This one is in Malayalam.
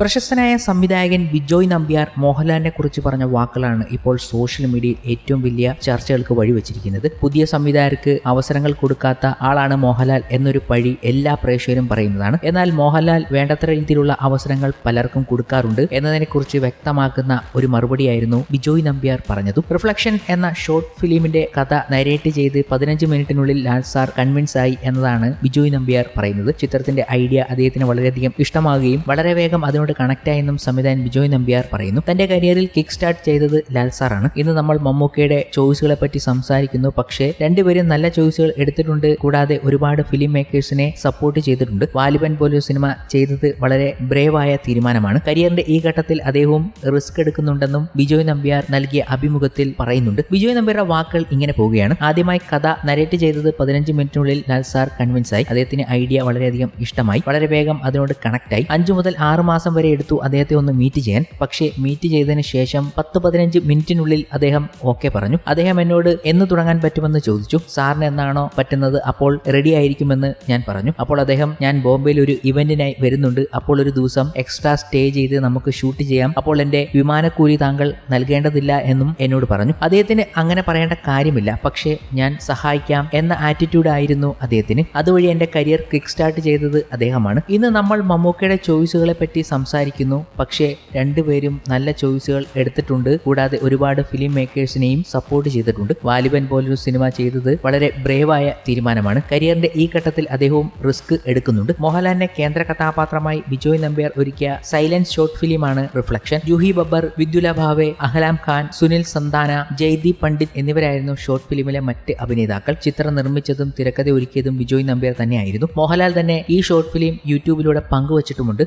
പ്രശസ്തനായ സംവിധായകൻ ബിജോയ് നമ്പ്യാർ മോഹൻലാലിനെ കുറിച്ച് പറഞ്ഞ വാക്കുകളാണ് ഇപ്പോൾ സോഷ്യൽ മീഡിയയിൽ ഏറ്റവും വലിയ ചർച്ചകൾക്ക് വഴിവെച്ചിരിക്കുന്നത് പുതിയ സംവിധായകർക്ക് അവസരങ്ങൾ കൊടുക്കാത്ത ആളാണ് മോഹൻലാൽ എന്നൊരു പഴി എല്ലാ പ്രേക്ഷകരും പറയുന്നതാണ്. എന്നാൽ മോഹൻലാൽ വേണ്ടത്ര രീതിയിലുള്ള അവസരങ്ങൾ പലർക്കും കൊടുക്കാറുണ്ട് എന്നതിനെക്കുറിച്ച് വ്യക്തമാക്കുന്ന ഒരു മറുപടിയായിരുന്നു ബിജോയ് നമ്പ്യാർ പറഞ്ഞതും. റിഫ്ലക്ഷൻ എന്ന ഷോർട്ട് ഫിലിമിന്റെ കഥ നരേറ്റ് ചെയ്ത് പതിനഞ്ച് മിനിറ്റിനുള്ളിൽ ലാൽ സാർ കൺവിൻസ് ആയി എന്നതാണ് ബിജോയ് നമ്പ്യാർ പറയുന്നത്. ചിത്രത്തിന്റെ ഐഡിയ അദ്ദേഹത്തിന് വളരെയധികം ഇഷ്ടമാവുകയും വളരെ വേഗം അതിനോട് കണക്ട് ആയെന്നും സംവിധായകൻ ബിജോയ് നമ്പ്യാർ പറയുന്നു. തന്റെ കരിയറിൽ കിക്ക് സ്റ്റാർട്ട് ചെയ്തത് ലാൽ സാറാണ്. ഇന്ന് നമ്മൾ മമ്മൂക്കയുടെ ചോയ്സുകളെ പറ്റി സംസാരിക്കുന്നു. പക്ഷേ രണ്ടുപേരും നല്ല ചോയ്സുകൾ എടുത്തിട്ടുണ്ട്. കൂടാതെ ഒരുപാട് ഫിലിം മേക്കേഴ്സിനെ സപ്പോർട്ട് ചെയ്തിട്ടുണ്ട്. വാലിബൻ പോലൊരു സിനിമ ചെയ്തത് വളരെ ബ്രേവായ തീരുമാനമാണ്. കരിയറിന്റെ ഈ ഘട്ടത്തിൽ അദ്ദേഹവും റിസ്ക് എടുക്കുന്നുണ്ടെന്നും ബിജോയ് നമ്പ്യാർ നൽകിയ അഭിമുഖത്തിൽ പറയുന്നുണ്ട്. ബിജോയ് നമ്പ്യാരുടെ വാക്കുകൾ ഇങ്ങനെ പോവുകയാണ്. ആദ്യമായി കഥ നരേറ്റ് ചെയ്തത് പതിനഞ്ച് മിനിറ്റിനുള്ളിൽ ലാൽ സാർ കൺവിൻസ് ആയി. അദ്ദേഹത്തിന് ഐഡിയ വളരെയധികം ഇഷ്ടമായി. വളരെ വേഗം അതിനോട് കണക്ട് ആയി. അഞ്ചു മുതൽ ആറ് മാസം വരെ എടുത്തു അദ്ദേഹത്തെ ഒന്ന് മീറ്റ് ചെയ്യാൻ. പക്ഷേ മീറ്റ് ചെയ്തതിന് ശേഷം പത്ത് പതിനഞ്ച് മിനിറ്റിനുള്ളിൽ അദ്ദേഹം ഓക്കെ പറഞ്ഞു. അദ്ദേഹം എന്നോട് എന്ന് തുടങ്ങാൻ പറ്റുമെന്ന് ചോദിച്ചു. സാറിന് എന്നാണോ പറ്റുന്നത് അപ്പോൾ റെഡി ആയിരിക്കുമെന്ന് ഞാൻ പറഞ്ഞു. അപ്പോൾ അദ്ദേഹം ഞാൻ ബോംബെയിൽ ഒരു ഇവന്റിനായി വരുന്നുണ്ട്. അപ്പോൾ ഒരു ദിവസം എക്സ്ട്രാ സ്റ്റേ ചെയ്ത് നമുക്ക് ഷൂട്ട് ചെയ്യാം. അപ്പോൾ എന്റെ വിമാനക്കൂലി താങ്കൾ നൽകേണ്ടതില്ല എന്നും എന്നോട് പറഞ്ഞു. അദ്ദേഹത്തിന് അങ്ങനെ പറയേണ്ട കാര്യമില്ല. പക്ഷേ ഞാൻ സഹായിക്കാം എന്ന ആറ്റിറ്റ്യൂഡ് ആയിരുന്നു അദ്ദേഹത്തിന്. അതുവഴി എന്റെ കരിയർ കിക്ക് സ്റ്റാർട്ട് ചെയ്തത് അദ്ദേഹമാണ്. ഇന്ന് നമ്മൾ മമ്മൂക്കയുടെ ചോയ്സുകളെ പറ്റി സംസാരിക്കുന്നു. പക്ഷേ രണ്ടുപേരും നല്ല ചോയ്സുകൾ എടുത്തിട്ടുണ്ട്. കൂടാതെ ഒരുപാട് ഫിലിം മേക്കേഴ്സിനെയും സപ്പോർട്ട് ചെയ്തിട്ടുണ്ട്. വാലിബൻ പോലൊരു സിനിമ ചെയ്തത് വളരെ ബ്രേവായ തീരുമാനമാണ്. കരിയറിന്റെ ഈ ഘട്ടത്തിൽ അദ്ദേഹവും റിസ്ക് എടുക്കുന്നുണ്ട്. മോഹൻലാലിനെ കേന്ദ്ര കഥാപാത്രമായി ബിജോയ് നമ്പ്യാർ ഒരുക്കിയ സൈലൻസ് ഷോർട്ട് ഫിലിമാണ് റിഫ്ലക്ഷൻ ജൂഹി ബബ്ബർ വിദ്യുല ഭാവെ അഹലാം ഖാൻ സുനിൽ സന്താന ജയ്ദീപ് പണ്ഡിറ്റ് എന്നിവരായിരുന്നു ഷോർട്ട് ഫിലിമിലെ മറ്റ് അഭിനേതാക്കൾ. ചിത്രം നിർമ്മിച്ചതും തിരക്കഥ ഒരുക്കിയതും ബിജോയ് നമ്പ്യാർ തന്നെയായിരുന്നു. മോഹൻലാൽ തന്നെ ഈ ഷോർട്ട് ഫിലിം യൂട്യൂബിലൂടെ പങ്കുവച്ചിട്ടുമുണ്ട്.